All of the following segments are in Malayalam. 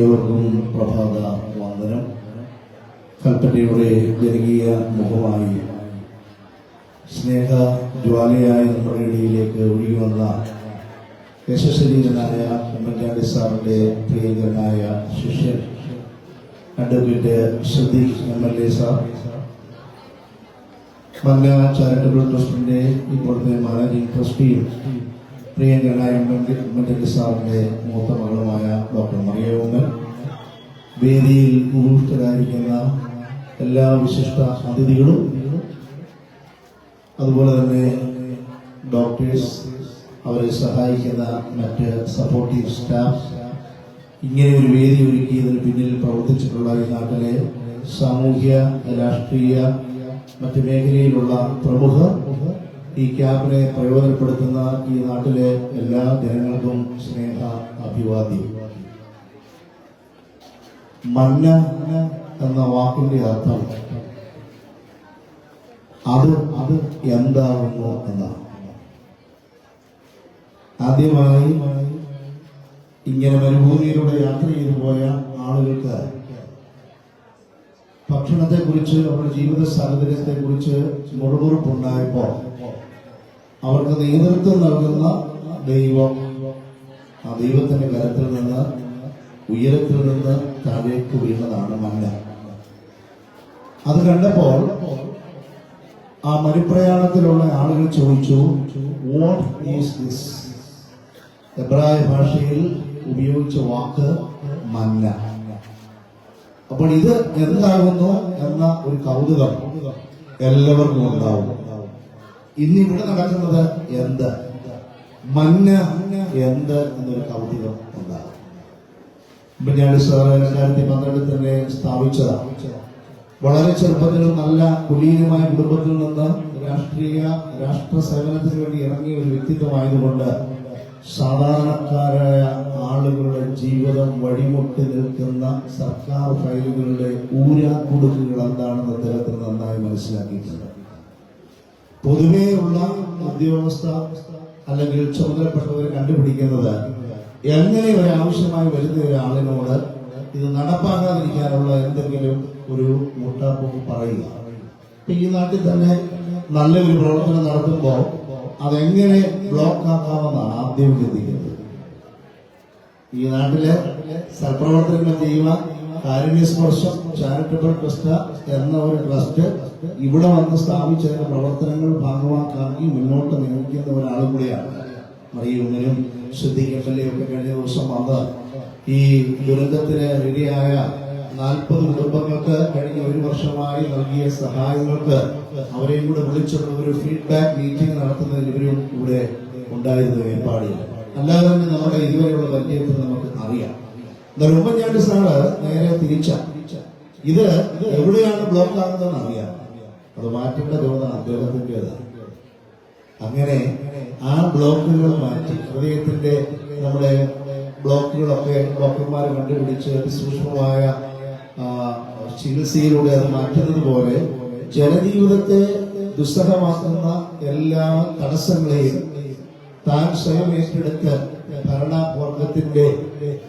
ഏവർക്കും പ്രഭാത വന്ദനം. കൽപ്പറ്റയുടെ ജനകീയ മുഖമായി സ്നേഹ ജ്വാലയായ നമ്മുടെ ഇടയിലേക്ക് ഒഴുകി വന്ന യശശരീരനായ ഉമ്മൻചാണ്ടി സാറിന്റെ പ്രിയങ്കരനായ ശിഷ്യൻ advocate Sadiq M L A sir. Manga charitable ട്രസ്റ്റിന്റെ ഇപ്പോഴത്തെ മാനേജിംഗ് ട്രസ്റ്റിയും പ്രിയങ്കരനായ ഉമ്മൻചാണ്ടി സാറിന്റെ മൂത്ത മകളുമായ മറിയമ്മൻ വേദിയിൽ ഉപവിഷ്ടരായിരിക്കുന്ന എല്ലാ വിശിഷ്ട അതിഥികളും അതുപോലെ തന്നെ ഡോക്ടേഴ്സ് അവരെ സഹായിക്കുന്ന മറ്റ് സപ്പോർട്ടീവ് സ്റ്റാഫ് ഇങ്ങനെ ഒരു വേദി ഒരുക്കിയതിന് പിന്നിൽ പ്രവർത്തിച്ചിട്ടുള്ള ഈ നാട്ടിലെ സാമൂഹ്യ രാഷ്ട്രീയ മറ്റ് മേഖലയിലുള്ള പ്രമുഖർ ഈ ക്യാമ്പിനെ പ്രയോജനപ്പെടുത്തുന്ന ഈ നാട്ടിലെ എല്ലാ ജനങ്ങൾക്കും സ്നേഹ അഭിവാദ്യം. മന്ന എന്ന വാക്കിന്റെ അർത്ഥം അത് അത് എന്താകുന്നു എന്നാണ്. ആദ്യമായി ഇങ്ങനെ മരുഭൂമിയിലൂടെ യാത്ര ചെയ്തു പോയ ആളുകൾക്ക് ഭക്ഷണത്തെ കുറിച്ച് അവരുടെ ജീവിത സാഹചര്യത്തെ കുറിച്ച് മുഴുമുറുപ്പുണ്ടായപ്പോ അവർക്ക് നേതൃത്വം നൽകുന്ന ദൈവം ആ ദൈവത്തിന്റെ കരത്തിൽ നിന്ന് ഉയരത്തിൽ നിന്ന് താഴേക്ക് വീണതാണ് മഞ്ഞ. അത് കണ്ടപ്പോൾ ആ മരുപ്രയാണത്തിലുള്ള ആളുകൾ ചോദിച്ചു വാട്ട് ഈസ് ദിസ് എബ്രായ ഭാഷയിൽ ഉപയോഗിച്ച വാക്ക് മഞ്ഞ. അപ്പോൾ ഇത് എന്താകുന്നു എന്ന ഒരു കൗതുകം എല്ലാവർക്കും ഉണ്ടാവും. ഇന്ന് ഇവിടെ നടക്കുന്നത് എന്ത്? മഞ്ഞ എന്ത് എന്നൊരു കൗതുകം ഉണ്ടാകും. ബിഞ്ഞാടി സാറ് രണ്ടായിരത്തി പന്ത്രണ്ടിൽ തന്നെ സ്ഥാപിച്ചതാണ് വളരെ ചെറുപ്പത്തിൽ നല്ല കുലീനമായ കുടുംബത്തിൽ നിന്ന് രാഷ്ട്രീയ രാഷ്ട്ര സേവനത്തിന് വേണ്ടി ഇറങ്ങിയ ഒരു വ്യക്തിത്വമായതുകൊണ്ട് സാധാരണക്കാരായ ആളുകളുടെ ജീവിതം വഴിമുട്ടി നിൽക്കുന്ന സർക്കാർ ഫയലുകളുടെ ഊരാക്കുടുക്കുകൾ എന്താണെന്ന് അദ്ദേഹത്തിന് നന്നായി മനസ്സിലാക്കിയിട്ടുണ്ട്. പൊതുവെയുള്ള ഉദ്യോഗസ്ഥ അല്ലെങ്കിൽ ചുമതലപ്പെട്ടവർ കണ്ടുപിടിക്കുന്നത് എങ്ങനെ ഒരാവശ്യമായി വരുന്ന ഒരാളിനോട് ഇത് നടപ്പാക്കാതിരിക്കാനുള്ള എന്തെങ്കിലും ഒരു മുട്ടാപ്പും പറയുക. ഇപ്പൊ ഈ നാട്ടിൽ തന്നെ നല്ലൊരു പ്രവർത്തനം നടത്തുമ്പോൾ അതെങ്ങനെ ബ്ലോക്ക് ആക്കാമെന്നാണ് ആദ്യം ചിന്തിക്കുന്നത്. ഈ നാട്ടിലെ സൽപ്രവർത്തനങ്ങൾ ചെയ്യുക കാരുണ്യസ്പർശം ചാരിറ്റബിൾ ട്രസ്റ്റ് എന്ന ഒരു ട്രസ്റ്റ് ഇവിടെ വന്ന് സ്ഥാപിച്ചതിന്റെ പ്രവർത്തനങ്ങൾ ഭാഗമാക്കാക്കി മുന്നോട്ട് നിയമിക്കുന്ന ഒരാളും കൂടിയാണ്. മറിയുമ്മനും എ ഒക്കെ കഴിഞ്ഞ ദിവസം വന്ന് ഈ ദുരന്തത്തിന് റെഡിയായ നാൽപ്പത് കുടുംബങ്ങൾക്ക് കഴിഞ്ഞ ഒരു വർഷമായി നൽകിയ സഹായങ്ങൾക്ക് അവരെയും കൂടെ വിളിച്ചുള്ള ഒരു ഫീഡ്ബാക്ക് മീറ്റിംഗ് നടത്തുന്നതിന് ഇവരും ഇവിടെ ഉണ്ടായിരുന്നു ഏർപ്പാടില്ല അല്ലാതെ തന്നെ നമ്മുടെ ഇതുവരെയുള്ള പരിചയത്തിൽ നമുക്ക് അറിയാം. എന്നാൽ ഉമ്മൻചാണ്ടി സാറ് നേരെ തിരിച്ച. ഇത് എവിടെയാണ് ബ്ലോക്ക് ആകുന്നതെന്ന് അറിയാം. അത് മാറ്റേണ്ട തോന്നുന്ന അദ്ദേഹത്തിന്റെതാണ്. അങ്ങനെ ആ ബ്ലോക്കുകൾ മാറ്റി ഹൃദയത്തിന്റെ നമ്മുടെ ബ്ലോക്കുകളൊക്കെ ഡോക്ടർമാർ കണ്ടുപിടിച്ച് അതിസൂക്ഷ്മമായ ചികിത്സയിലൂടെ അത് മാറ്റുന്നത് പോലെ ജനജീവിതത്തെ ദുസ്സഹമാക്കുന്ന എല്ലാ തടസ്സങ്ങളെയും താൻ സ്വയം ഏറ്റെടുത്ത ഭരണവർഗത്തിന്റെ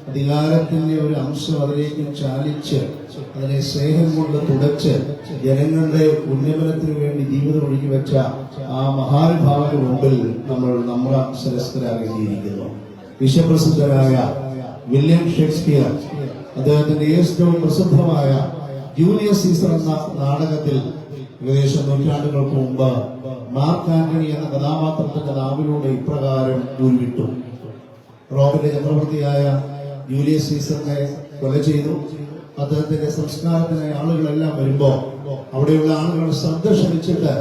അധികാരത്തിന്റെ ഒരു അംശം അതിലേക്ക് ചാലിച്ച് അതിനെ സ്നേഹം കൊണ്ട് തുടച്ച് ജനങ്ങളുടെ ഉന്നമനത്തിന് വേണ്ടി ജീവിതം ഒഴുകി വെച്ച ആ മഹാനുഭാവന് മുമ്പിൽ നമ്മൾ നമ്മളെ സരസ്കരാകേണ്ടിയിരിക്കുന്നു വിശ്വപ്രസിദ്ധനായ വില്യം ഷേക്സ്പിയർ അദ്ദേഹത്തിന്റെ ഏറ്റവും പ്രസിദ്ധമായ ജൂലിയസ് സീസർ എന്ന നാടകത്തിൽ ഏകദേശം നൂറ്റാണ്ടുകൾക്ക് മുമ്പ് മാർക്ക് ആന്റണി എന്ന കഥാപാത്രത്തിന്റെ നാവിലൂടെ ഇപ്രകാരം ഉരുവിട്ടു. റോമിന്റെ ചക്രവർത്തിയായ ജൂലിയസ് സീസറിനെ കൊല ചെയ്തു. അദ്ദേഹത്തിന്റെ സംസ്കാരത്തിനായി ആളുകളെല്ലാം വരുമ്പോ അവിടെയുള്ള ആളുകൾ ശ്രദ്ധ ക്ഷണിച്ചിട്ട്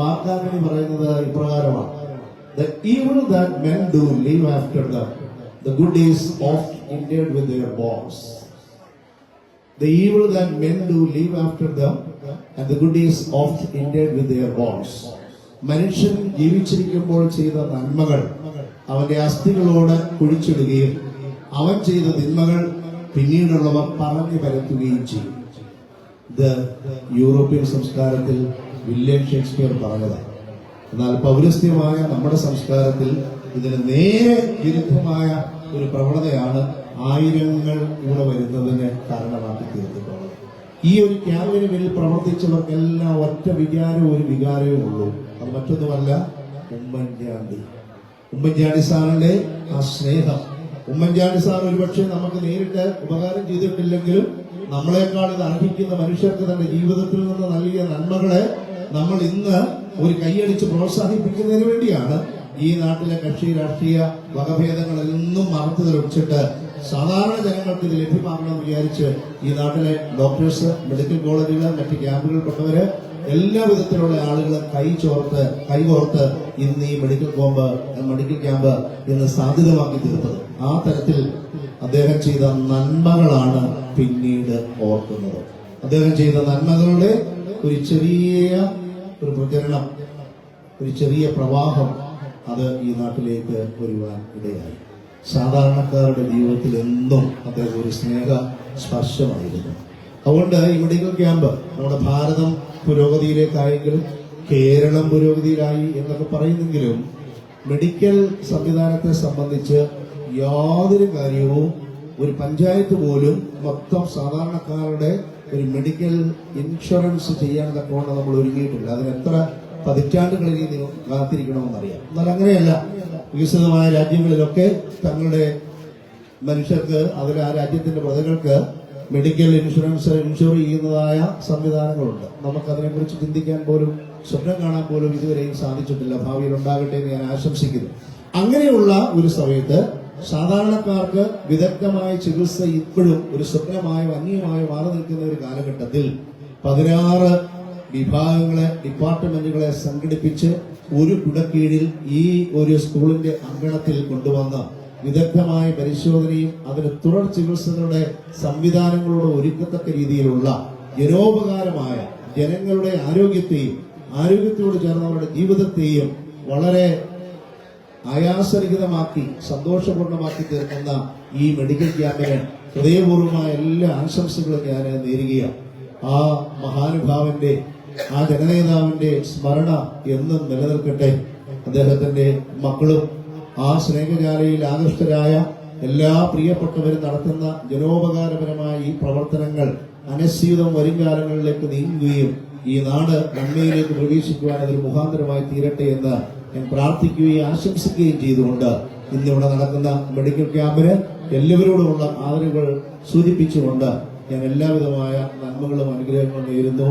മാർക്ക് ആന്റണി പറയുന്നത് ഇപ്രകാരമാണ്. The evil that men do live after them, the good is oft with their bones. The evil that men do live after them, and the good is of ended with their bones. മനുഷ്യൻ ജീവിച്ചിരിക്കുമ്പോൾ ചെയ്ത നന്മകൾ അവന്റെ അസ്ഥികളോട് കുഴിച്ചിടുകയും അവൻ ചെയ്ത തിന്മകൾ പിന്നീടുള്ളവർ പറഞ്ഞു പരത്തുകയും ചെയ്യും. ഇത് യൂറോപ്യൻ സംസ്കാരത്തിൽ വില്യം ഷേക്സ്പിയർ പറഞ്ഞതാണ് എന്നാൽ പൗരസ്ത്യമായ നമ്മുടെ സംസ്കാരത്തിൽ ഇതിന് നേരെ വിരുദ്ധമായ ഒരു പ്രവണതയാണ് ആയിരങ്ങൾ ഇവിടെ വരുന്നതിന് കാരണമാക്കി തീർത്തിട്ടുള്ളത്. ഈ ഒരു ക്യാമ്പിന് പിന്നിൽ പ്രവർത്തിച്ചവർക്കെല്ലാം ഒറ്റ വികാരവും ഒരു വികാരവും ഉള്ളൂ. അത് മറ്റൊന്നുമല്ല ഉമ്മൻചാണ്ടി. ഉമ്മൻചാണ്ടി സാറിന്റെ ആ സ്നേഹം. ഉമ്മൻചാണ്ടി സാർ ഒരുപക്ഷെ നമുക്ക് നേരിട്ട് ഉപകാരം ചെയ്തിട്ടില്ലെങ്കിലും നമ്മളെക്കാൾ ഇത് അർഹിക്കുന്ന മനുഷ്യർക്ക് തന്റെ ജീവിതത്തിൽ നിന്ന് നൽകിയ നന്മകളെ നമ്മൾ ഇന്ന് ഒരു കൈയടിച്ച് പ്രോത്സാഹിപ്പിക്കുന്നതിന് വേണ്ടിയാണ് ഈ നാട്ടിലെ കക്ഷി രാഷ്ട്രീയ വകഭേദങ്ങളെല്ലാം മറത്തു തെളിച്ചിട്ട് സാധാരണ ജനങ്ങൾക്ക് ഇത് ലഭ്യമാകണമെന്ന് വിചാരിച്ച് ഈ നാട്ടിലെ ഡോക്ടേഴ്സ് മെഡിക്കൽ കോളേജുകൾ മറ്റ് ക്യാമ്പുകൾപ്പെട്ടവര് എല്ലാ വിധത്തിലുള്ള ആളുകളെ കൈ ചോർത്ത് കൈകോർത്ത് ഇന്ന് ഈ മെഡിക്കൽ കോമ്പ് മെഡിക്കൽ ക്യാമ്പ് ഇന്ന് സാധ്യതമാക്കി തീർത്തത്. ആ തരത്തിൽ അദ്ദേഹം ചെയ്ത നന്മകളാണ് പിന്നീട് ഓർക്കുന്നത്. അദ്ദേഹം ചെയ്ത നന്മകളുടെ ഒരു ചെറിയ ഒരു പ്രചരണം ഒരു ചെറിയ പ്രവാഹം അത് ഈ നാട്ടിലേക്ക് വരുവാൻ ഇടയായി. സാധാരണക്കാരുടെ ജീവിതത്തിൽ എന്നും അദ്ദേഹം ഒരു സ്നേഹ സ്പർശമായിരുന്നു. അതുകൊണ്ട് മെഡിക്കൽ ക്യാമ്പ് നമ്മുടെ ഭാരതം പുരോഗതിയിലേക്കായെങ്കിലും കേരളം പുരോഗതിയിലായി എന്നൊക്കെ പറയുന്നെങ്കിലും മെഡിക്കൽ സംവിധാനത്തെ സംബന്ധിച്ച് യാതൊരു കാര്യവും ഒരു പഞ്ചായത്ത് പോലും മൊത്തം സാധാരണക്കാരുടെ ഒരു മെഡിക്കൽ ഇൻഷുറൻസ് ചെയ്യാൻ തക്കവണ്ണം നമ്മൾ ഒരുങ്ങിയിട്ടില്ല. അതിന് എത്ര പതിറ്റാണ്ടുകളിൽ ഇനി കാത്തിരിക്കണമെന്നറിയാം. എന്നാൽ അങ്ങനെയല്ല. വികസിതമായ രാജ്യങ്ങളിലൊക്കെ തങ്ങളുടെ മനുഷ്യർക്ക് അതിൽ ആ രാജ്യത്തിന്റെ പ്രജകൾക്ക് മെഡിക്കൽ ഇൻഷുറൻസ് ഇൻഷുർ ചെയ്യുന്നതായ സംവിധാനങ്ങളുണ്ട്. നമുക്കതിനെക്കുറിച്ച് ചിന്തിക്കാൻ പോലും സ്വപ്നം കാണാൻ പോലും ഇതുവരെയും സാധിച്ചിട്ടില്ല. ഭാവിയിൽ ഉണ്ടാകട്ടെ എന്ന് ഞാൻ ആശംസിക്കുന്നു. അങ്ങനെയുള്ള ഒരു സമയത്ത് സാധാരണക്കാർക്ക് വിദഗ്ധമായ ചികിത്സ ഇപ്പോഴും ഒരു സ്വപ്നമായോ അന്യമായോ മാറി നിൽക്കുന്ന ഒരു കാലഘട്ടത്തിൽ പതിനാറ് വിഭാഗങ്ങളെ ഡിപ്പാർട്ട്മെന്റുകളെ സംഘടിപ്പിച്ച് ഒരു കുടക്കീഴിൽ ഈ ഒരു സ്കൂളിന്റെ അങ്കണത്തിൽ കൊണ്ടുവന്ന വിദഗ്ധമായ പരിശോധനയും അതിന് തുടർ ചികിത്സകളുടെ സംവിധാനങ്ങളോട് ഒരുക്കത്തക്ക രീതിയിലുള്ള ജനോപകാരമായ ജനങ്ങളുടെ ആരോഗ്യത്തെയും ആരോഗ്യത്തോട് ചേർന്നവരുടെ ജീവിതത്തെയും വളരെ ആയാസരഹിതമാക്കി സന്തോഷപൂർണമാക്കി തീർക്കുന്ന ഈ മെഡിക്കൽ ക്യാമ്പിന് ഹൃദയപൂർവമായ എല്ലാ ആശംസകളും ഞാൻ നേരുകയാണ്. ആ മഹാനുഭാവന്റെ ആ ജനനേതാവിന്റെ സ്മരണ എന്നും നിലനിൽക്കട്ടെ. അദ്ദേഹത്തിന്റെ മക്കളും ആ സ്നേഹജാലയിൽ ആകൃഷ്ടരായ എല്ലാ പ്രിയപ്പെട്ടവരും നടത്തുന്ന ജനോപകാരപരമായ ഈ പ്രവർത്തനങ്ങൾ അനശ്ചിതം വരും കാലങ്ങളിലേക്ക് നീങ്ങുകയും ഈ നാട് നന്മയിലേക്ക് പ്രവേശിക്കുവാൻ അതൊരു മുഖാന്തരമായി തീരട്ടെ എന്ന് ഞാൻ പ്രാർത്ഥിക്കുകയും ആശംസിക്കുകയും ചെയ്തുകൊണ്ട് ഇന്നിവിടെ നടക്കുന്ന മെഡിക്കൽ ക്യാമ്പിന് എല്ലാവരോടുമുള്ള ആദരവുകൾ സൂചിപ്പിച്ചുകൊണ്ട് ഞാൻ എല്ലാവിധമായ നന്മകളും അനുഗ്രഹങ്ങളും നേരുന്നു.